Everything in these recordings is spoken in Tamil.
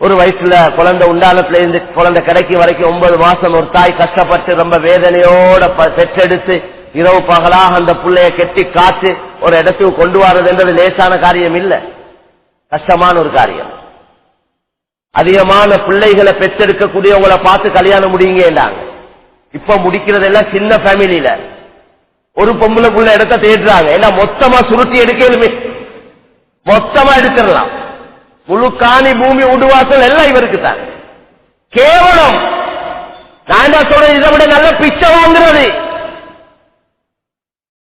ஒரு வயசுல குழந்தை உண்டானத்துல இருந்து குழந்தை கிடைக்கும் வரைக்கும் ஒன்பது மாசம் ஒரு தாய் கஷ்டப்பட்டு ரொம்ப வேதனையோட ப- பெற்றெடுத்து இரவு பகலாக அந்த பிள்ளைய கெட்டி காத்து ஒரு இடத்துக்கு கொண்டு வர்றதுன்றது லேசான காரியம் இல்ல. கஷ்டமான ஒரு காரியம். அதிகமான பிள்ளைகளை பெற்றெடுக்கக்கூடியவங்களை பார்த்து கல்யாணம் முடியுங்கன்றாங்க இப்ப முடிக்கிறதெல்லாம் சின்ன ஃபேமிலியில ஒரு பொம்பளை புள்ள இடத்த தேடுறாங்க. ஏன்னா மொத்தமா சுருட்டி எடுக்கலுமே. மொத்தமா எடுத்துடலாம். புழுக்காணி பூமி உடுவாசல் எல்லாம் இவருக்கு தான் கேவலம். நான் என்ன இதை விட நல்ல பிச்சை வாங்குறது.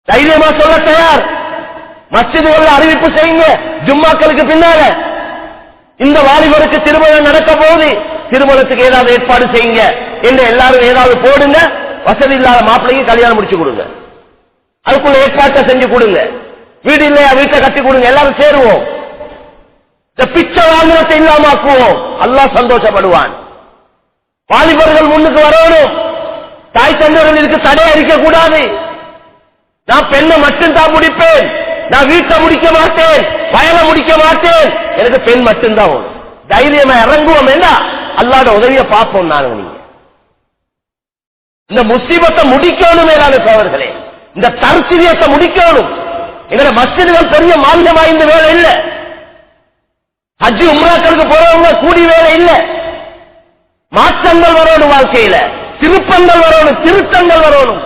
தைரியமா சொல்ல தயார். மஸ்ஜிதுகள் அறிவிப்பு செய்யுங்க. ஜும்மாக்களுக்கு பின்னால. இந்த வாலிபருக்கு திருமணம் நடக்க போகுது திருமணத்துக்கு ஏதாவது ஏற்பாடு செய்யுங்க. என்று எல்லாரும் ஏதாவது போடுங்க. வசதி இல்லாத மாப்பிள்ளைக்கு கல்யாணம் முடிச்சு கொடுங்க. அதுக்குள்ள ஏற்பாட்டை செஞ்சு கொடுங்க. வீடு இல்லையா வீட்டை கட்டி கொடுங்க. எல்லாரும் சேருவோம். இந்த பிச்சை வாங்குறதை இல்லாமக்குவோம் அல்லா சந்தோஷப்படுவான். வாலிபர்கள் முன்னுக்கு வரணும். தாய் தந்தையர்கள் இதுக்கு தடை அடிக்க கூடாது. நான் பெண்ணை மட்டும்தான் முடிப்பேன். நான் வீட்டை முடிக்க மாட்டேன். வயலை முடிக்க மாட்டேன். எனக்கு பெண் மட்டும்தான் தைரியமா இறங்குவோம் என்ன? அல்லாட உதவியை பார்ப்போம் நாங்க நீங்க. இந்த முசீபத்தை முடிக்கணும் மேலான சோழர்களே இந்த தற்சிரியத்தை முடிக்கணும். எங்களை மசிதிகள் பெரிய மாநில வாய்ந்த வேலை இல்ல. ஹஜ் உம்ராக்களுக்கு போறவங்க கூடி வேலை இல்ல. மாற்றங்கள் வரணும் வாழ்க்கையில. திருப்பங்கள் வரணும் திருத்தங்கள் வரணும்.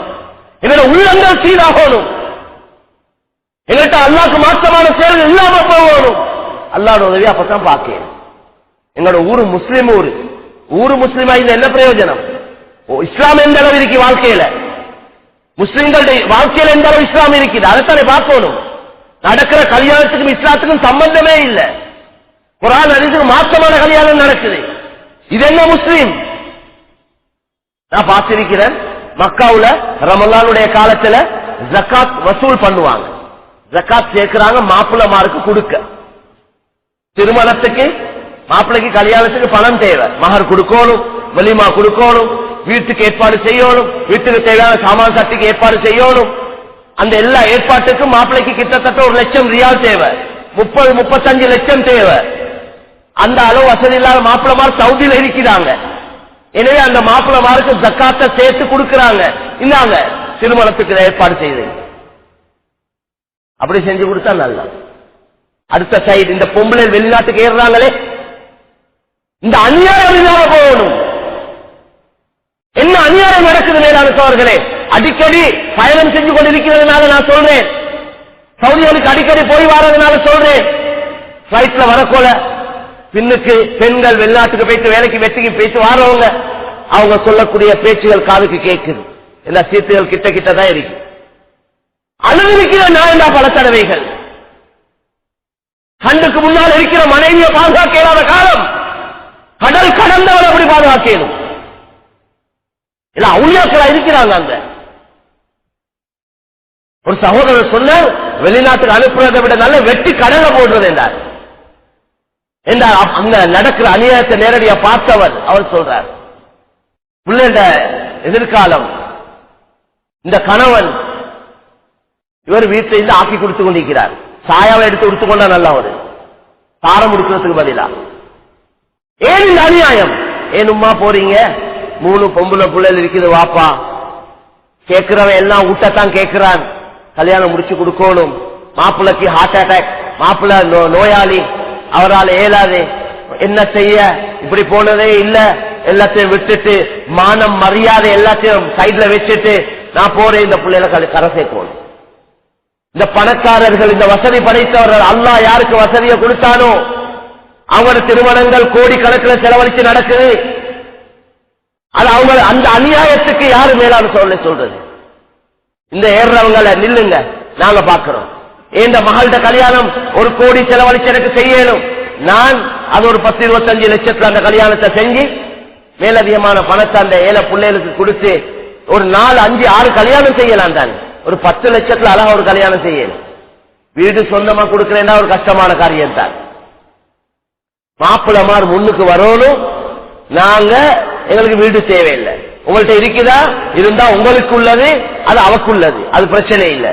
எங்களோட உள்ளங்கள் சீராகணும். எங்கள்கிட்ட அல்லாக்கு மாற்றமான செயல்கள் இல்லாம போகணும். அல்லாட உதவி அப்பதான் பார்க்கிறேன் எங்களோட ஊரு முஸ்லீம் ஊரு. ஊரு முஸ்லீமா இது என்ன பிரயோஜனம்? ஓ, இஸ்லாம் எந்த அளவு இருக்கு வாழ்க்கையில? முஸ்லிம்களுடைய வாழ்க்கையில எந்த அளவு இஸ்லாம் இருக்குது? அதைத்தானே பார்க்கணும். நடக்கிற கல்யாணத்துக்கும் இஸ்லாத்துக்கும் சம்பந்தமே இல்லை. குரான் அதிகம் மாற்றமான கல்யாணம் நடக்குது. இது என்ன முஸ்லீம்? நான் பார்த்திருக்கிறேன் மக்காவுல ரமலானுடைய காலத்துல ஜக்காத் வசூல் பண்ணுவாங்க. ஜக்காத் சேர்க்கிறாங்க மாப்பிள்ளமாருக்கு கொடுக்க. திருமணத்துக்கு மாப்பிள்ளைக்கு கல்யாணத்துக்கு பணம் தேவை. மகர் கொடுக்கணும் வெளிமா கொடுக்கணும் வீட்டுக்கு ஏற்பாடு செய்யணும் வீட்டுக்கு தேவையான சாமான் சட்டிக்கு ஏற்பாடு செய்யணும். அந்த எல்லா ஏற்பாட்டுக்கும் மாப்பிள்ளைக்கு கிட்டத்தட்ட ஒரு லட்சம் ரியால் தேவை. முப்பது முப்பத்தஞ்சு லட்சம் தேவை. அந்த அளவு வசதி இல்லாத மாப்பிளமார் சவுதியில் இருக்கிறாங்க. எனவே அந்த மாப்பிளமாருக்கு ஜக்காத்தை சேர்த்து கொடுக்கிறாங்க. இந்தாங்க திருமணத்துக்கு ஏற்பாடு செய்து அப்படி செஞ்சு கொடுத்தா நல்லா. அடுத்த சைடு இந்த பொம்பளை வெளிநாட்டுக்கு ஏறுறாங்களே. இந்த அநியாயம் இல்லாம போகணும். என்ன அநியாயம் நடக்குது மேலான சோழர்களே? அடிக்கடி பயணம் செஞ்சு கொண்டிருக்கிறதுனால நான் சொல்றேன். சவுதிகளுக்கு அடிக்கடி போய் வர்றதுனால சொல்றேன். பிளைட்ல வரக்கோல பின்னுக்கு பெண்கள் வெளிநாட்டுக்கு போயிட்டு வேலைக்கு வெட்டிக்கு போயிட்டு வாரவங்க அவங்க சொல்லக்கூடிய பேச்சுகள் காதுக்கு கேட்குது. எல்லா சீட்டுகள் கிட்ட கிட்ட தான் இருக்கு. அனுபவிக்கிற நான் பல தடவைகள். கண்ணுக்கு முன்னால் இருக்கிற மனைவியை பாதுகாக்க இயலாத காலம். கடல் கடந்தவன் அப்படி பாதுகாக்கணும். இல்ல அவுளியாக்களா இருக்கிறாங்க அந்த ஒரு சகோதரர் சொன்னார் வெளிநாட்டுக்கு அனுப்புறதை விட நல்ல வெட்டி கடலை போடுறது என்றார். என்ற அப்- அங்க நடக்கிற அநியாயத்தை நேரடியா பார்த்தவர் அவர் சொல்றார். பிள்ளைண்ட எதிர்காலம் இந்த கணவன் இவர் வீட்டில் இருந்து ஆக்கி கொடுத்து கொண்டிருக்கிறார். சாயாவை எடுத்து கொடுத்து கொண்டா நல்லா ஒரு தாரம் கொடுக்கிறதுக்கு பதிலா. ஏன் இந்த அநியாயம்? ஏனும்மா போறீங்க? மூணு பொம்பளை பிள்ளைகள் இருக்குது வாப்பா. கேட்கிறவன் எல்லாம் ஊட்டத்தான் கேட்கிறான். கல்யாணம் முடிச்சு கொடுக்கணும். மாப்பிள்ளைக்கு ஹார்ட் அட்டாக் மாப்பிள்ளை நோ- நோயாளி. அவரால் இயலாது. என்ன செய்ய? இப்படி போனதே இல்ல. எல்லாத்தையும் விட்டுட்டு மானம் மரியாதை எல்லாத்தையும் சைட்ல வச்சுட்டு நான் போறேன். இந்த பிள்ளைகளை கரை- கரை சேர்க்கணும் இந்த பணக்காரர்கள் இந்த வசதி படைத்தவர்கள் அல்லா யாருக்கு வசதியை கொடுத்தானோ அவங்களோட திருமணங்கள் கோடிக்கணக்கில் செலவழிச்சு நடக்குது. அது அவங்க அந்த அநியாயத்துக்கு யாரு மேலான சொல்ல சொல்றது? இந்த ஏறுறவங்கள நில்லுங்க. நாங்க பாக்குறோம் இந்த மகள்கிட்ட கல்யாணம் ஒரு கோடி செலவழிச்சு எனக்கு செய்யணும். நான் அது ஒரு பத்து இருபத்தஞ்சு லட்சத்துல அந்த கல்யாணத்தை செஞ்சு மேலதிகமான பணத்தை அந்த ஏழை பிள்ளைகளுக்கு கொடுத்து ஒரு நாலு அஞ்சு ஆறு கல்யாணம் செய்யலாம் தானே. ஒரு பத்து லட்சத்துல அழகா ஒரு கல்யாணம் செய்யணும். வீடு சொந்தமா கொடுக்கிறேன்னா ஒரு கஷ்டமான காரியம் தான். மாப்பிளமார் முன்னுக்கு வரணும். நாங்க எங்களுக்கு வீடு தேவையில்லை. உங்கள்ட்ட இருக்குதா? இருந்தா உங்களுக்கு உள்ளது அது அவக்குள்ளது. அது பிரச்சனை இல்லை.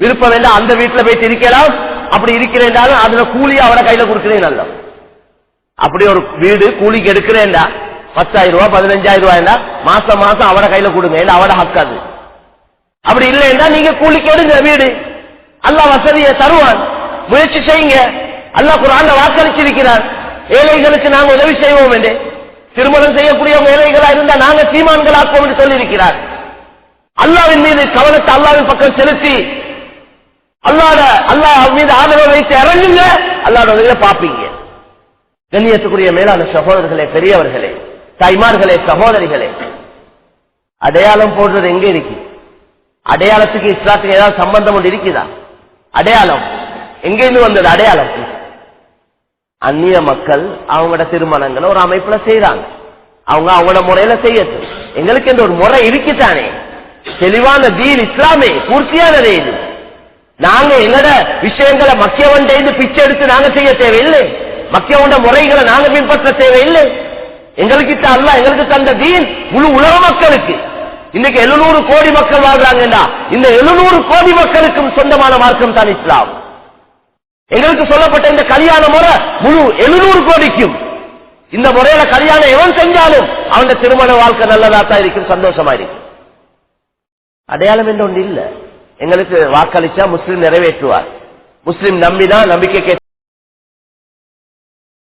விருப்பம் வேண்டாம் அந்த வீட்டுல போயிட்டு இருக்கலாம் அப்படி இருக்கிறேன்னாலும் அதுல கூலி அவரை கையில கொடுக்கிறேன் நல்லா. அப்படி ஒரு வீடு கூலிக்கு எடுக்கிறேன்டா. பத்தாயிரம் ரூபாய் பதினஞ்சாயிரம் ரூபாய்டா மாசம் மாசம் அவட கையில கொடுங்க. இல்ல அவட ஹக்காது அப்படி இல்லைன்னா நீங்க கூலிக்கு எடுங்க வீடு. அல்லாஹ் வசதியை தருவான். முயற்சி செய்யுங்க. அல்லாஹ் குரான் வாக்களிச்சிருக்கிறார். ஏழைகளுக்கு நாங்க உதவி செய்வோம் என்று. திருமணம் செய்யக்கூடியவங்க ஏழைகளா இருந்தா நாங்க சீமான்களாக்குவோம் என்று சொல்லியிருக்கிறார். அல்லாவின் மீது கவனத்தை அல்லாவின் பக்கம் செலுத்தி அல்லாட அல்லாஹ் மீது ஆதரவு வைத்து இறங்குங்க. அல்லாட உதவியை பாப்பீங்க கண்ணியத்துக்குரிய மேலான சகோதரர்களே பெரியவர்களே தாய்மார்களே சகோதரிகளே அடையாளம் போடுறது எங்க இருக்கு? அடையாளத்துக்கு இஸ்லாத்துக்கு ஏதாவது சம்பந்தம் ஒன்று இருக்குதா? அடையாளம். எங்கிருந்து வந்தது அடையாளம்? அந்நிய மக்கள் அவங்களோட திருமணங்களை ஒரு அமைப்புல செய்யறாங்க அவங்க அவங்களோட முறையில செய்யறது எங்களுக்கு இந்த ஒரு முறை இருக்குதானே? தெளிவான தீன் இஸ்லாமே பூர்த்தியானதே இது. நாங்க எங்கட விஷயங்களை மக்கியவன் பிச்சை எடுத்து நாங்க செய்ய தேவையில்லை? மக்கியவண்ட முறைகளை நாங்க பின்பற்ற தேவையில்லை. எங்களுக்கு அல்ல எங்களுக்கு தந்த தீன் முழு உலக மக்களுக்கு. இன்னைக்கு எழுநூறு கோடி மக்கள் வாழ்றாங்கடா. இந்த எழுநூறு கோடி மக்களுக்கும் சொந்தமான மார்க்கம் தான் இஸ்லாம். எங்களுக்கு சொல்லப்பட்ட இந்த கல்யாண முறை முழு எழுநூறு கோடிக்கும். இந்த முறையில கல்யாணம் எவன் செஞ்சாலும் அவன் திருமண வாழ்க்கை நல்லதா தான் இருக்கும் சந்தோஷமா இருக்கும். அடையாளம் என்று ஒன்று இல்ல. எங்களுக்கு வாக்களிச்சா முஸ்லீம் நிறைவேற்றுவார். முஸ்லீம் நம்பிதான் நம்பிக்கை